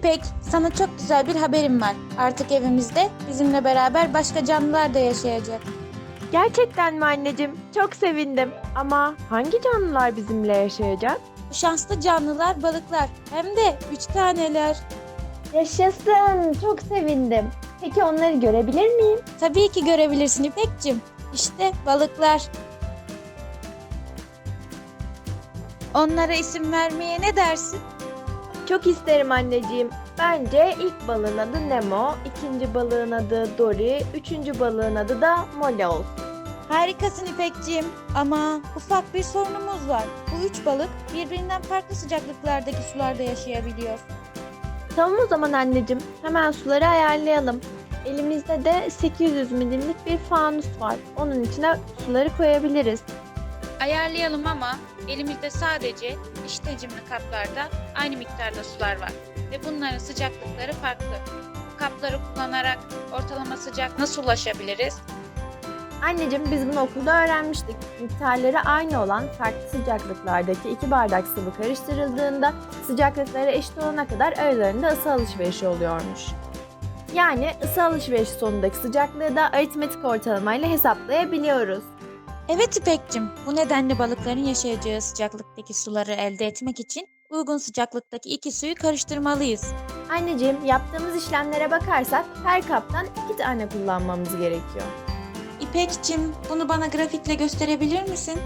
İpek, sana çok güzel bir haberim var. Artık evimizde bizimle beraber başka canlılar da yaşayacak. Gerçekten mi anneciğim? Çok sevindim. Ama hangi canlılar bizimle yaşayacak? Bu şanslı canlılar balıklar. Hem de üç taneler. Yaşasın. Çok sevindim. Peki onları görebilir miyim? Tabii ki görebilirsin İpek'cim. İşte balıklar. Onlara isim vermeye ne dersin? Çok isterim anneciğim. Bence ilk balığın adı Nemo, ikinci balığın adı Dory, üçüncü balığın adı da Molly olsun. Harikasın İpek'ciğim. Ama ufak bir sorunumuz var. Bu üç balık birbirinden farklı sıcaklıklardaki sularda yaşayabiliyor. Tamam o zaman anneciğim. Hemen suları ayarlayalım. Elimizde de 800 milimlik bir fanus var. Onun içine suları koyabiliriz. Ayarlayalım ama elimizde sadece diş hacimli kaplarda aynı miktarda sular var ve bunların sıcaklıkları farklı. Kapları kullanarak ortalama sıcak nasıl ulaşabiliriz? Anneciğim biz bunu okulda öğrenmiştik. Miktarları aynı olan farklı sıcaklıklardaki iki bardak sıvı karıştırıldığında sıcaklıkları eşit olana kadar aralarında ısı alışverişi oluyormuş. Yani ısı alışverişi sonundaki sıcaklığı da aritmetik ortalamayla hesaplayabiliyoruz. Evet İpek'cim. Bu nedenle balıkların yaşayacağı sıcaklıktaki suları elde etmek için uygun sıcaklıktaki iki suyu karıştırmalıyız. Anneciğim yaptığımız işlemlere bakarsak her kaptan iki tane kullanmamız gerekiyor. İpek'cim bunu bana grafikle gösterebilir misin?